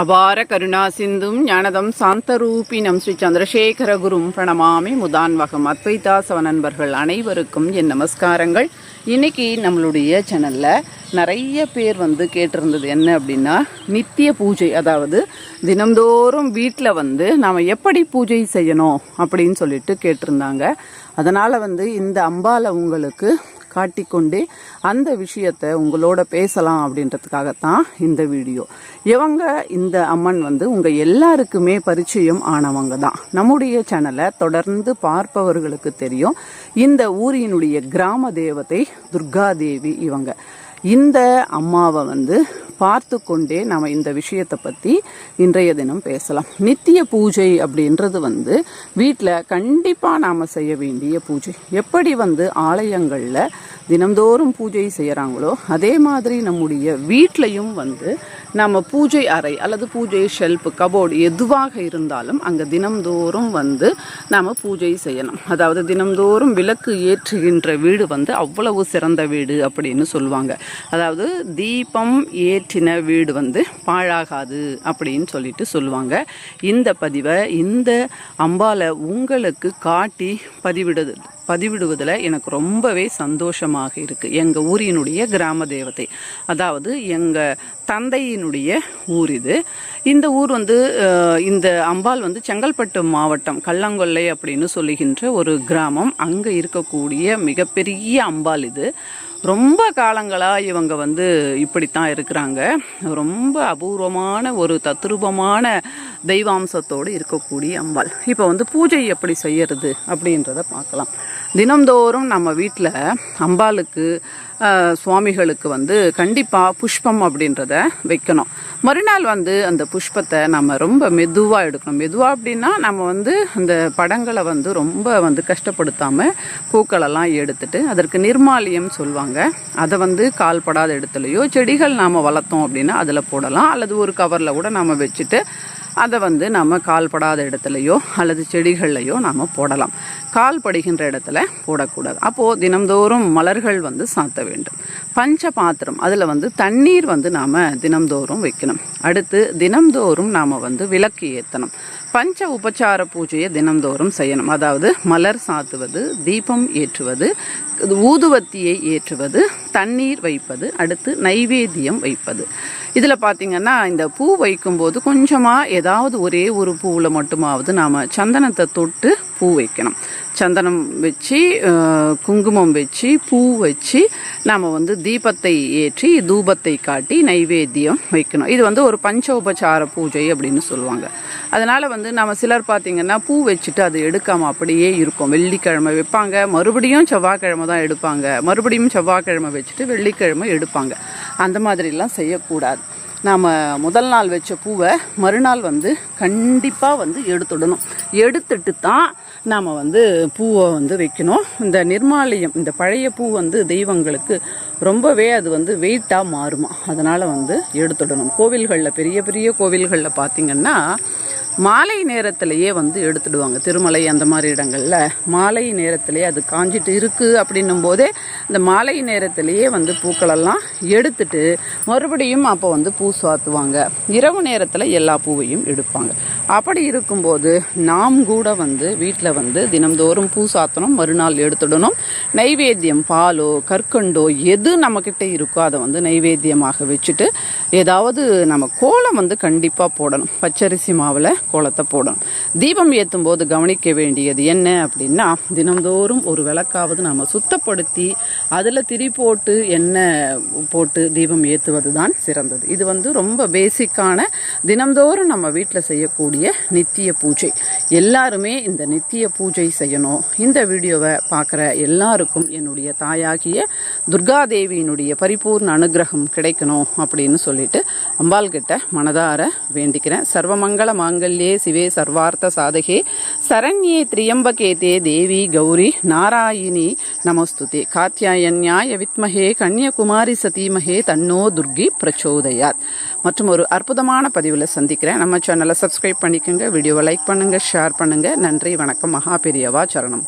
அபார கருணா சிந்தும் ஞானதம் சாந்தரூபினம் ஸ்ரீ சந்திரசேகர குரும் பிரணமாமி முதான்வகம் அத்வைதாசவ நண்பர்கள் அனைவருக்கும் என் நமஸ்காரங்கள். இன்னைக்கு நம்மளுடைய சேனலில் நிறைய பேர் வந்து கேட்டிருந்தது என்ன அப்படின்னா நித்திய பூஜை. அதாவது தினம்தோறும் வீட்டில் வந்து நாம் எப்படி பூஜை செய்யணும் அப்படின்னு சொல்லிட்டு கேட்டிருந்தாங்க. அதனால் வந்து இந்த அம்பால உங்களுக்கு காட்டிக்கொண்டே அந்த விஷயத்தை உங்களோட பேசலாம் அப்படின்றதுக்காகத்தான் இந்த வீடியோ. இவங்க இந்த அம்மன் வந்து உங்கள் எல்லாருக்குமே பரிச்சயம் ஆனவங்க தான். நம்முடைய சேனலை தொடர்ந்து பார்ப்பவர்களுக்கு தெரியும். இந்த ஊரினுடைய கிராம தேவதை துர்கா தேவி இவங்க. இந்த அம்மாவை வந்து பார்த்து கொண்டே நம்ம இந்த விஷயத்தை பற்றி இன்றைய தினம் பேசலாம். நித்திய பூஜை அப்படின்றது வந்து வீட்டில் கண்டிப்பாக நாம் செய்ய வேண்டிய பூஜை. எப்படி வந்து ஆலயங்களில் தினம்தோறும் பூஜை செய்கிறாங்களோ அதே மாதிரி நம்முடைய வீட்லையும் வந்து நம்ம பூஜை அறை அல்லது பூஜை ஷெல்ஃப் கபோர்டு எதுவாக இருந்தாலும் அங்கே தினம்தோறும் வந்து நாம் பூஜை செய்யணும். அதாவது தினம்தோறும் விளக்கு ஏற்றுகின்ற வீடு வந்து அவ்வளவு சிறந்த வீடு அப்படின்னு சொல்லுவாங்க. அதாவது தீபம் ஏற்றின வீடு வந்து பாழாகாது அப்படின்னு சொல்லிட்டு சொல்லுவாங்க. இந்த பதிவை இந்த அம்பால உங்களுக்கு காட்டி பதிவிடுது பதிவிடுவதில் எனக்கு ரொம்பவே சந்தோஷமாக இருக்குது எங்கள் ஊரினுடைய கிராம தேவதை. அதாவது எங்கள் தந்தையினுடைய ஊர் இது. இந்த ஊர் வந்து இந்த அம்பாள் வந்து செங்கல்பட்டு மாவட்டம் கள்ளங்கொல்லை அப்படின்னு சொல்லுகின்ற ஒரு கிராமம். அங்கே இருக்கக்கூடிய மிகப்பெரிய அம்பாள் இது. ரொம்ப காலங்களாக இவங்க வந்து இப்படித்தான் இருக்கிறாங்க. ரொம்ப அபூர்வமான ஒரு தத்ரூபமான தெய்வாம்சத்தோடு இருக்கக்கூடிய அம்பாள். இப்போ வந்து பூஜை எப்படி செய்யறது அப்படின்றத பார்க்கலாம். தினம்தோறும் நம்ம வீட்டில் அம்பாளுக்கு சுவாமிகளுக்கு வந்து கண்டிப்பாக புஷ்பம் அப்படின்றத வைக்கணும். மறுநாள் வந்து அந்த புஷ்பத்தை நம்ம ரொம்ப மெதுவாக எடுக்கணும். மெதுவாக அப்படின்னா நம்ம வந்து அந்த படங்களை வந்து ரொம்ப வந்து கஷ்டப்படுத்தாமல் பூக்களெல்லாம் எடுத்துட்டு அதற்கு நிர்மாலியம் சொல்லுவாங்க. அதை வந்து கால்படாத இடத்துலையோ செடிகள் நாம் வளர்த்தோம் அப்படின்னா அதில் போடலாம். அல்லது ஒரு கவரில் கூட நாம் வச்சுட்டு அதை வந்து நம்ம கால்படாத இடத்துலையோ அல்லது செடிகள்லையோ நாம் போடலாம். கால் படுகின்ற இடத்துல போடக்கூடாது. அப்போது தினம்தோறும் மலர்கள் வந்து சாத்த வேண்டும். பஞ்ச பாத்திரம் அதில் வந்து தண்ணீர் வந்து நாம் தினம்தோறும் வைக்கணும். அடுத்து தினம்தோறும் நாம் வந்து விளக்கு ஏற்றணும் பஞ்ச உபச்சார பூஜையை தினம்தோறும் செய்யணும். அதாவது மலர் சாத்துவது தீபம் ஏற்றுவது ஊதுவத்தியை ஏற்றுவது தண்ணீர் வைப்பது அடுத்து நைவேத்தியம் வைப்பது. இதில் பார்த்தீங்கன்னா இந்த பூ வைக்கும்போது கொஞ்சமாக ஏதாவது ஒரே ஒரு பூவில் மட்டுமாவது நாம் சந்தனத்தை தொட்டு பூ வைக்கணும். சந்தனம் வச்சு குங்குமம் வச்சு பூ வச்சு நாம் வந்து தீபத்தை ஏற்றி தூபத்தை காட்டி நைவேத்தியம் வைக்கணும். இது வந்து ஒரு பஞ்ச உபச்சார பூஜை அப்படின்னு சொல்லுவாங்க. அதனால் வந்து நம்ம சிலர் பார்த்திங்கன்னா பூ வச்சுட்டு அது எடுக்காமல் அப்படியே இருக்கும். வெள்ளிக்கிழமை வைப்பாங்க. மறுபடியும் செவ்வாய்க்கிழமை தான் எடுப்பாங்க. மறுபடியும் செவ்வாய்க்கிழமை வச்சுட்டு வெள்ளிக்கிழமை எடுப்பாங்க. அந்த மாதிரிலாம் செய்யக்கூடாது. நாம் முதல் நாள் வச்ச பூவை மறுநாள் வந்து கண்டிப்பாக வந்து எடுத்துடணும். எடுத்துட்டு தான் நாம் வந்து பூவை வந்து வைக்கணும். இந்த நிர்மாலயம் இந்த பழைய பூ வந்து தெய்வங்களுக்கு ரொம்பவே அது வந்து வெயிட்டாக மாறுமா. அதனால் வந்து எடுத்துடணும். கோவில்களில் பெரிய பெரிய கோவில்களில் பார்த்திங்கன்னா மாலை நேரத்திலேயே வந்து எடுத்துடுவாங்க. திருமலை அந்த மாதிரி இடங்களில். மாலை நேரத்திலேயே அது காஞ்சிட்டு இருக்குது அப்படின்னும் போதே இந்த மாலை நேரத்திலேயே வந்து பூக்களெல்லாம் எடுத்துட்டு மறுபடியும் அப்போ வந்து பூ சுவாத்துவாங்க இரவு நேரத்தில் எல்லா பூவையும் எடுப்பாங்க. அப்படி இருக்கும்போது நாம் கூட வந்து வீட்டில் வந்து தினம்தோறும் பூ சாத்தணும் மறுநாள் எடுத்துடணும். நைவேத்தியம் பாலோ கற்கண்டோ எது நம்மக்கிட்ட இருக்கோ அதை வந்து நைவேத்தியமாக வச்சுட்டு ஏதாவது நம்ம கோலம் வந்து கண்டிப்பாக போடணும். பச்சரிசி மாவில் கோலத்தை போடணும். தீபம் ஏற்றும் போது கவனிக்க வேண்டியது என்ன அப்படின்னா தினந்தோறும் ஒரு விளக்காவது நம்ம சுத்தப்படுத்தி அதில் திரி போட்டு எண்ணெய் போட்டு தீபம் ஏற்றுவது தான் சிறந்தது. இது வந்து ரொம்ப பேசிக்கான தினந்தோறும் நம்ம வீட்டில் செய்யக்கூடிய நித்திய பூஜை. எல்லாருமே இந்த நித்திய பூஜை செய்யணும். இந்த வீடியோவை பார்க்குற எல்லாருக்கும் என்னுடைய தாயாகிய துர்காதேவியினுடைய பரிபூர்ண அனுகிரகம் கிடைக்கணும் அப்படின்னு சொல்லிட்டு அம்பாள் கிட்ட மனதார வேண்டிக்கிறேன். சர்வமங்கள மாங்கல்யே சிவே சர்வார்த்த சாதகே. சரண்யே திரியம்பகே தே தேவி கௌரி நாராயணி நமஸ்துதி. காத்தியாயன்யாய வித்மஹே கன்னியகுமாரி சதீமஹே தன்னோ துர்கி பிரச்சோதயாத். மற்றும் ஒரு அற்புதமான பதிவில் சந்திக்கிறேன். நம்ம சேனலை சப்ஸ்கிரைப் பண்ணிக்கோங்க வீடியோவை லைக் பண்ணுங்கள் ஷேர் பண்ணுங்கள் நன்றி வணக்கம். மகா பெரியவா சரணம்.